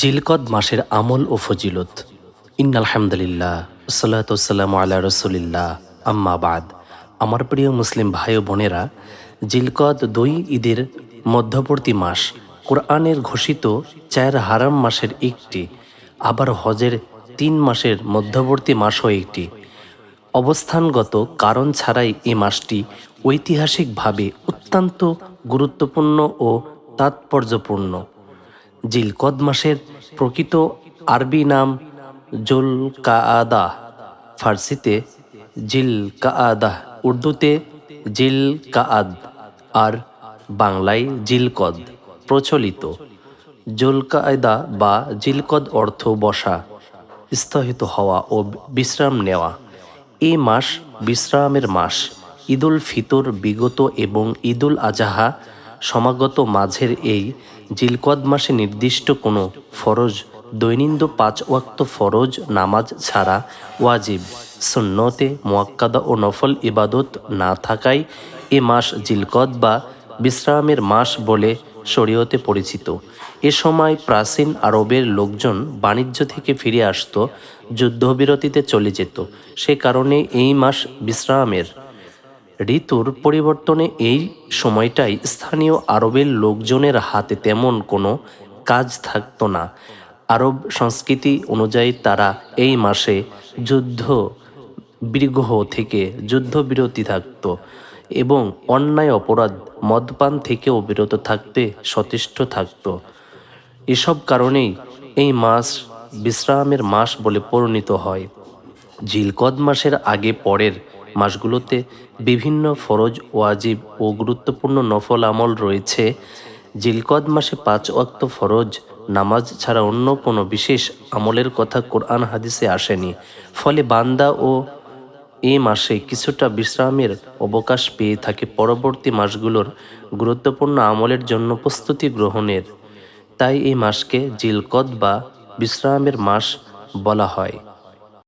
জিলকদ মাসের আমল ও ফজিলত। ইন আলহামদুলিল্লাহ সাল্লাতাম আল্লাহ রসুলিল্লাহ। আম্মা বাদ। আমার প্রিয় মুসলিম ভাই ও বোনেরা, জিলকদ দুই ঈদের মধ্যবর্তী মাস কোরআনের ঘোষিত চার হারাম মাসের একটি, আবার হজের তিন মাসের মধ্যবর্তী মাসও একটি। অবস্থানগত কারণ ছাড়াই এ মাসটি ঐতিহাসিকভাবে অত্যন্ত গুরুত্বপূর্ণ ও তাৎপর্যপূর্ণ। জিলকদ মাসের প্রকৃত আরবি নাম জুল কাআদা ফার্সিতে জিল কাআদা উর্দুতে জিল কাআদ আর বাংলায় জিলকদ প্রচলিত। জুলকায়দা বা জিলকদ অর্থ বসা, স্থহিত হওয়া ও বিশ্রাম নেওয়া। এই মাস বিশ্রামের মাস। ঈদুল ফিতর বিগত এবং ঈদুল আজাহা সমাগত মাঝের এই জিলকদ মাসে নির্দিষ্ট কোনো ফরজ, দৈনিন্দ পাঁচ ওয়াক্ত ফরজ নামাজ ছাড়া ওয়াজিব। সুন্নতে মোয়াক্কাদা ও নফল ইবাদত না থাকায় এ মাস জিলকদ বা বিশ্রামের মাস বলে শরীয়তে পরিচিত। এ সময় প্রাচীন আরবের লোকজন বাণিজ্য থেকে ফিরে আসত, যুদ্ধবিরতিতে চলে যেত। সে কারণে এই মাস বিশ্রামের ঋতুর পরিবর্তনে এই সময়টাই স্থানীয় আরবের লোকজনের হাতে তেমন কোনো কাজ থাকতো না। আরব সংস্কৃতি অনুযায়ী তারা এই মাসে যুদ্ধ বিগ্রহ থেকে যুদ্ধবিরতি থাকত এবং অন্যায় অপরাধ, মদপান থেকেও বিরত থাকতে সচেষ্ট থাকত। এসব কারণেই এই মাস বিশ্রামের মাস বলে পরিণত হয়। জিলকদ মাসের আগে পরের মাসগুলোতে বিভিন্ন ফরজ, ওয়াজিব ও গুরুত্বপূর্ণ নফল আমল রয়েছে। জিলকদ মাসে পাঁচ ওয়াক্ত ফরজ, নামাজ ছাড়া অন্য কোনো বিশেষ আমলের কথা কোরআন হাদিসে আসেনি। ফলে বান্দা ও এ মাসে কিছুটা বিশ্রামের অবকাশ পেয়ে থাকে পরবর্তী মাসগুলোর গুরুত্বপূর্ণ আমলের জন্য প্রস্তুতি গ্রহণের। তাই এই মাসকে জিলকদ বা বিশ্রামের মাস বলা হয়।